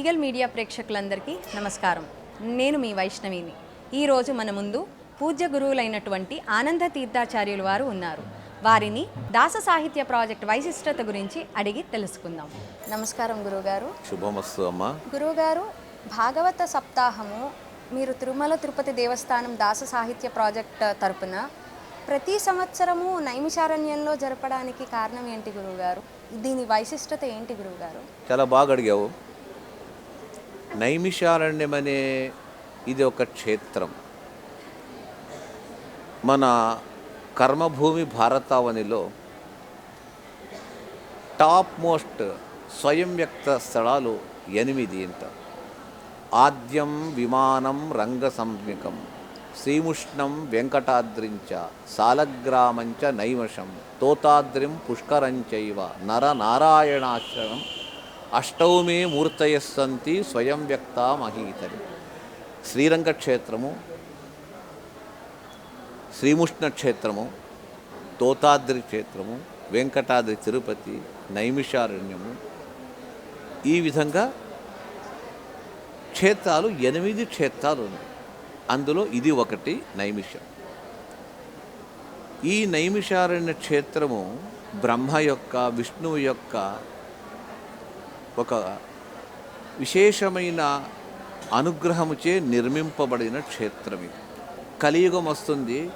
Eagle media ప్రేక్షకులందరికీ నమస్కారం. నేను మీ వైష్ణవిని. ఈరోజు మన ముందు పూజ్య గురువులైనటువంటి ఆనంద తీర్థాచార్యులు వారు ఉన్నారు. వారిని దాస సాహిత్య ప్రాజెక్ట్ వైశిష్టత గురించి అడిగి తెలుసుకుందాం. నమస్కారం గురువుగారు. శుభమస్తు అమ్మ. గురువుగారు భాగవత సప్తాహము మీరు తిరుమల తిరుపతి దేవస్థానం దాస సాహిత్య ప్రాజెక్ట్ తరపున ప్రతి సంవత్సరము నైమిషారణ్యంలో జరపడానికి కారణం ఏంటి గురువుగారు? దీని వైశిష్టత ఏంటి గురువుగారు? చాలా బాగా అడిగావు. నైమిషారణ్యం అనే ఇది ఒక క్షేత్రం. మన కర్మభూమి భారతావనిలో టాప్ మోస్ట్ స్వయం వ్యక్త స్థలాలు ఎనిమిది అంట ఆద్యం విమానం రంగ సంజ్ఞకం శ్రీముష్ణం వెంకటాద్రించ సాలగ్రామంచ నైమషం తోతాద్రిం పుష్కరంచైవ నర నారాయణాశ్రమం అష్టౌమే మూర్తయస్సంతి స్వయం వ్యక్త మహీతరి. శ్రీరంగక్షేత్రము శ్రీముష్ణ క్షేత్రము తోతాద్రి క్షేత్రము వెంకటాద్రి తిరుపతి నైమిషారణ్యము. ఈ విధంగా క్షేత్రాలు ఎనిమిది క్షేత్రాలు ఉన్నాయి. అందులో ఇది ఒకటి నైమిషం. ఈ నైమిషారణ్య క్షేత్రము బ్రహ్మ యొక్క విష్ణువు యొక్క ఒక విశేషమైన అనుగ్రహముచే నిర్మింపబడిన క్షేత్రం ఇది కలియుగం వస్తుంది.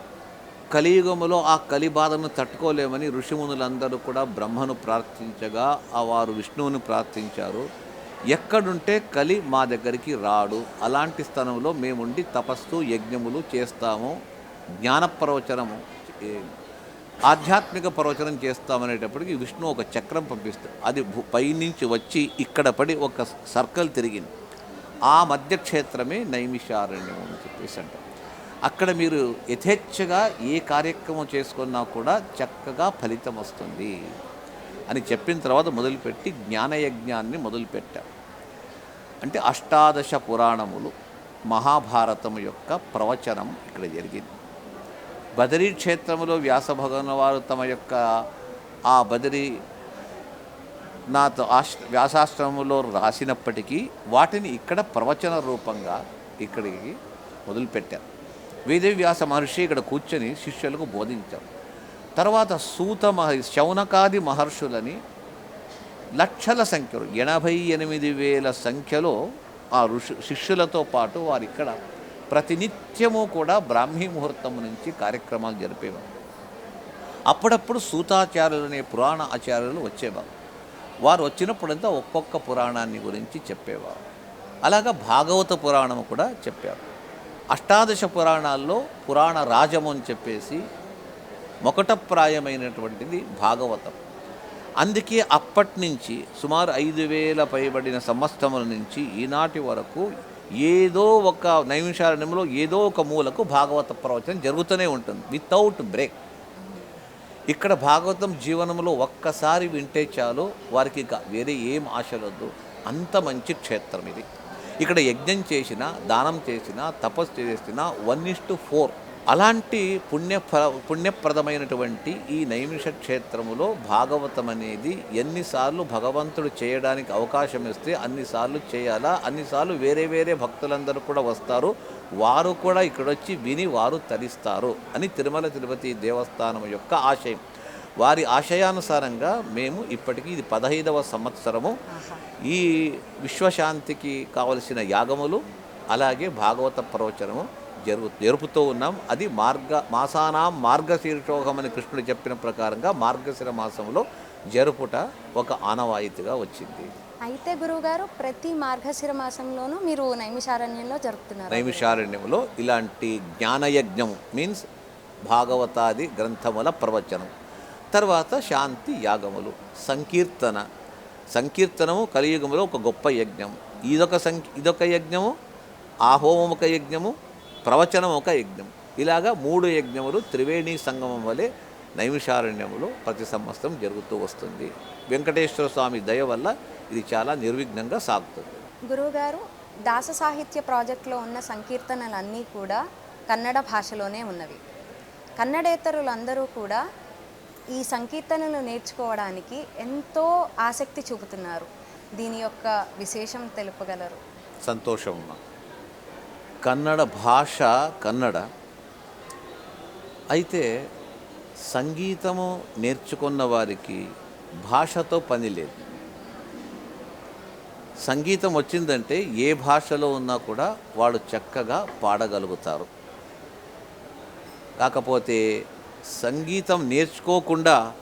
కలియుగములో ఆ కలి బాధను తట్టుకోలేమని ఋషిమునులందరూ కూడా బ్రహ్మను ప్రార్థించగా ఆ వారు విష్ణువుని ప్రార్థించారు. ఎక్కడుంటే కలి మా దగ్గరికి రాడు. అలాంటి స్థలంలో మేముండి తపస్సు యజ్ఞములు చేస్తాము. జ్ఞాన ప్రవచనము ఆధ్యాత్మిక ప్రవచనం చేస్తామనేటప్పటికి విష్ణు ఒక చక్రం పంపిస్తాడు. అది పైనుంచి వచ్చి ఇక్కడ పడి ఒక సర్కిల్ తిరిగింది. ఆ మధ్య క్షేత్రమే నైమిషారణ్యం అని చెప్పేసి అంటారు. అక్కడ మీరు యథేచ్ఛగా ఏ కార్యక్రమం చేసుకున్నా కూడా చక్కగా ఫలితం వస్తుంది అని చెప్పిన తర్వాత మొదలుపెట్టి జ్ఞానయజ్ఞాన్ని మొదలుపెట్టారు. అంటే అష్టాదశ పురాణములు మహాభారతం యొక్క ప్రవచనం ఇక్కడ జరిగింది. బదరీ క్షేత్రములో వ్యాసభగవన్ వారు తమ యొక్క ఆ బదరీ నాతో ఆశ వ్యాసాశ్రమంలో రాసినప్పటికీ వాటిని ఇక్కడ ప్రవచన రూపంగా ఇక్కడికి మొదలుపెట్టారు. వేదవ్యాస మహర్షి ఇక్కడ కూర్చొని శిష్యులకు బోధించారు. తర్వాత సూత మహర్షి శౌనకాది మహర్షులని లక్షల సంఖ్యలో ఎనభై ఎనిమిది వేల సంఖ్యలో ఆ ఋషు శిష్యులతో పాటు వారు ఇక్కడ ప్రతినిత్యము కూడా బ్రాహ్మీ ముహూర్తం నుంచి కార్యక్రమాలు జరిపేవారు. అప్పుడప్పుడు సూతాచార్యులు అనే పురాణ ఆచార్యులు వచ్చేవారు. వారు వచ్చినప్పుడంతా ఒక్కొక్క పురాణాన్ని గురించి చెప్పేవారు. అలాగా భాగవత పురాణం కూడా చెప్పారు. అష్టాదశ పురాణాల్లో పురాణ రాజము అని చెప్పేసి మొకటప్రాయమైనటువంటిది భాగవతం. అందుకే అప్పటి నుంచి సుమారు ఐదు వేల పైబడిన సంవత్సరముల నుంచి ఈనాటి వరకు ఏదో ఒక నైమిషారణ్యంలో ఏదో ఒక మూలకు భాగవత ప్రవచనం జరుగుతూనే ఉంటుంది. వితౌట్ బ్రేక్ ఇక్కడ భాగవతం జీవనంలో ఒక్కసారి వింటే చాలు వారికి వేరే ఏం ఆశలొద్దు. అంత మంచి క్షేత్రం ఇది. ఇక్కడ యజ్ఞం చేసినా దానం చేసినా తపస్సు చేసినా వన్ ఇస్ టు ఫోర్ అలాంటి పుణ్య పుణ్యప్రదమైనటువంటి ఈ నైమిష క్షేత్రములో భాగవతం అనేది ఎన్నిసార్లు భగవంతుడు చేయడానికి అవకాశం ఇస్తే అన్నిసార్లు చేయాలా? అన్నిసార్లు వేరే వేరే భక్తులందరూ కూడా వస్తారు. వారు కూడా ఇక్కడొచ్చి విని వారు తరిస్తారు అని తిరుమల తిరుపతి దేవస్థానం యొక్క ఆశయం. వారి ఆశయానుసారంగా మేము ఇప్పటికీ ఇది పదహైదవ సంవత్సరము. ఈ విశ్వశాంతికి కావలసిన యాగములు అలాగే భాగవత ప్రవచనము జరుగు జరుపుతూ ఉన్నాం. అది మార్గ మాసానాం మార్గశీర్షోహం అని కృష్ణుడు చెప్పిన ప్రకారంగా మార్గశిర మాసంలో జరుపుట ఒక ఆనవాయితీగా వచ్చింది. అయితే గురువుగారు ప్రతి మార్గశిర మాసంలోనూ మీరు నైమిషారణ్యంలో జరుపుతున్నారు. నైమిషారణ్యములో ఇలాంటి జ్ఞానయజ్ఞము మీన్స్ భాగవతాది గ్రంథముల ప్రవచనం. తర్వాత శాంతి యాగములు సంకీర్తన. సంకీర్తనము కలియుగములో ఒక గొప్ప యజ్ఞం. ఇదొక సంక్ ఇదొక యజ్ఞము ఆ హోమం ఒక యజ్ఞము ప్రవచనం ఒక యజ్ఞం. ఇలాగా మూడు యజ్ఞములు త్రివేణి సంగమం వలె నైమిషారణ్యములో ప్రతి సంవత్సరం జరుగుతూ వస్తుంది. వెంకటేశ్వర స్వామి దయ వల్ల ఇది చాలా నిర్విఘ్నంగా సాగుతుంది. గురువుగారు దాస సాహిత్య ప్రాజెక్ట్లో ఉన్న సంకీర్తనలన్నీ కూడా కన్నడ భాషలోనే ఉన్నవి. కన్నడేతరులందరూ కూడా ఈ సంకీర్తనలు నేర్చుకోవడానికి ఎంతో ఆసక్తి చూపుతున్నారు. దీని యొక్క విశేషం తెలుపగలరు. సంతోషం కన్నడ భాష కన్నడ. అయితే సంగీతము నేర్చుకున్న వారికి భాషతో పని లేదు. సంగీతం వచ్చిందంటే ఏ భాషలో ఉన్నా కూడా వాళ్ళు చక్కగా పాడగలుగుతారు. కాకపోతే సంగీతం నేర్చుకోకుండా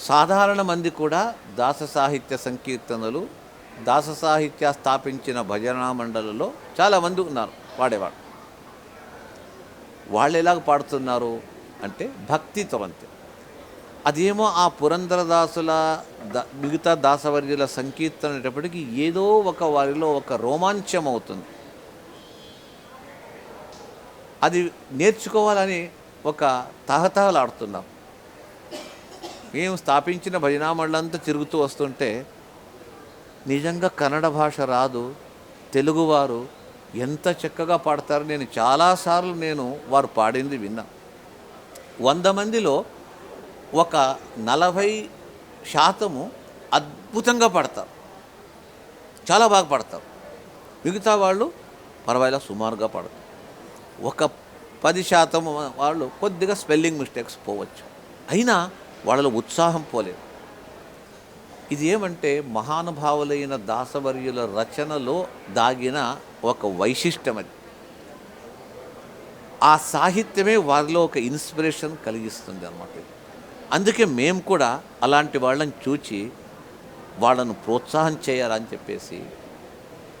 సాధారణ మంది కూడా దాస సాహిత్య సంకీర్తనలు దాస సాహిత్య స్థాపించిన భజనా మండలిలో చాలామంది ఉన్నారు పాడేవాడు వాళ్ళు ఎలాగ పాడుతున్నారు అంటే భక్తి అంతే అదేమో ఆ పురంధరదాసుల ద మిగతా దాసవర్యుల సంకీర్తన అనేటప్పటికీ ఏదో ఒక వారిలో ఒక రోమాంచం అవుతుంది అది నేర్చుకోవాలని ఒక తహతహలాడుతున్నాం మేము స్థాపించిన భజనామండలంతా తిరుగుతూ వస్తుంటే నిజంగా కన్నడ భాష రాదు తెలుగువారు ఎంత చక్కగా పాడతారు నేను చాలాసార్లు నేను వారు పాడింది విన్నా. వంద మందిలో ఒక నలభై శాతము అద్భుతంగా పాడతారు. చాలా బాగా పాడతారు. మిగతా వాళ్ళు పర్వాలేదు సుమారుగా పాడతారు. ఒక పది శాతం వాళ్ళు కొద్దిగా స్పెల్లింగ్ మిస్టేక్స్ పోవచ్చు. అయినా వాళ్ళలో ఉత్సాహం పోలేదు. ఇది ఏమంటే మహానుభావులైన దాసవర్యుల రచనలో దాగిన ఒక వైశిష్టం అది ఆ సాహిత్యమే వారిలో ఒక ఇన్స్పిరేషన్ కలిగిస్తుంది అన్నమాట అందుకే మేము కూడా అలాంటి వాళ్ళని చూచి వాళ్ళను ప్రోత్సాహం చేయాలని చెప్పేసి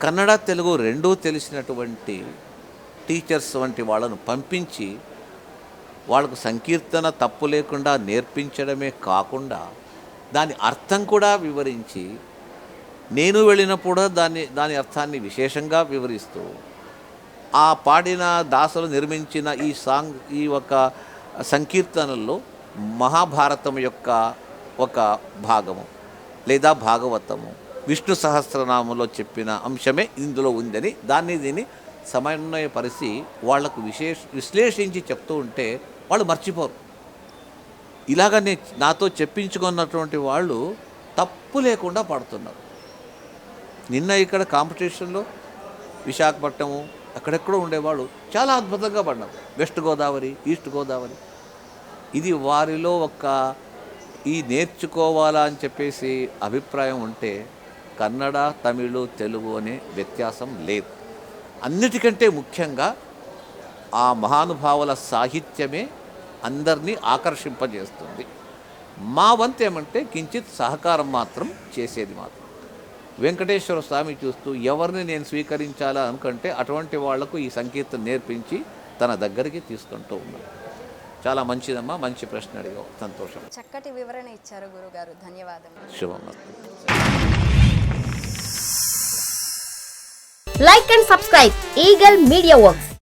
కన్నడ తెలుగు రెండూ తెలిసినటువంటి టీచర్స్ వంటి వాళ్ళను పంపించి వాళ్ళకు సంకీర్తన తప్పు లేకుండా నేర్పించడమే కాకుండా దాని అర్థం కూడా వివరించి నేను వెళ్ళినప్పుడు దాన్ని దాని అర్థాన్ని విశేషంగా వివరిస్తూ ఆ పాడిన దాసులు నిర్మించిన ఈ సాంగ్ ఈ ఒక సంకీర్తనల్లో మహాభారతం యొక్క ఒక భాగము లేదా భాగవతము. విష్ణు సహస్రనామంలో చెప్పిన అంశమే ఇందులో ఉందని దాన్ని దీన్ని సమన్వయపరిచి వాళ్ళకు విశేష విశ్లేషించి చెప్తూ ఉంటే వాళ్ళు మర్చిపోరు. ఇలాగనే నాతో చెప్పించుకున్నటువంటి వాళ్ళు తప్పు లేకుండా పాడుతున్నారు. నిన్న ఇక్కడ కాంపిటీషన్లో విశాఖపట్నము అక్కడెక్కడో ఉండేవాళ్ళు చాలా అద్భుతంగా పడినారు వెస్ట్ గోదావరి ఈస్ట్ గోదావరి. ఇది వారిలో ఒక ఈ నేర్చుకోవాలా అని చెప్పేసి అభిప్రాయం ఉంటే కన్నడ తమిళ తెలుగు అనే వ్యత్యాసం లేదు. అన్నిటికంటే ముఖ్యంగా ఆ మహానుభావుల సాహిత్యమే అందరినీ ఆకర్షింపజేస్తుంది. మా వంతు ఏమంటే కించిత్ సహకారం మాత్రం చేసేది మాత్రం. వెంకటేశ్వర స్వామి చూస్తూ ఎవరిని నేను స్వీకరించాలా అనుకుంటే అటువంటి వాళ్ళకు ఈ సంకీర్తన నేర్పించి తన దగ్గరికి తీసుకుంటూ ఉన్నాను చాలా మంచిదమ్మా మంచి ప్రశ్న అడిగావు. సంతోషం. చక్కటి వివరణ ఇచ్చారు గురుగారు. ధన్యవాదములు. శుభమస్తు Like and subscribe. Eagle Media Works.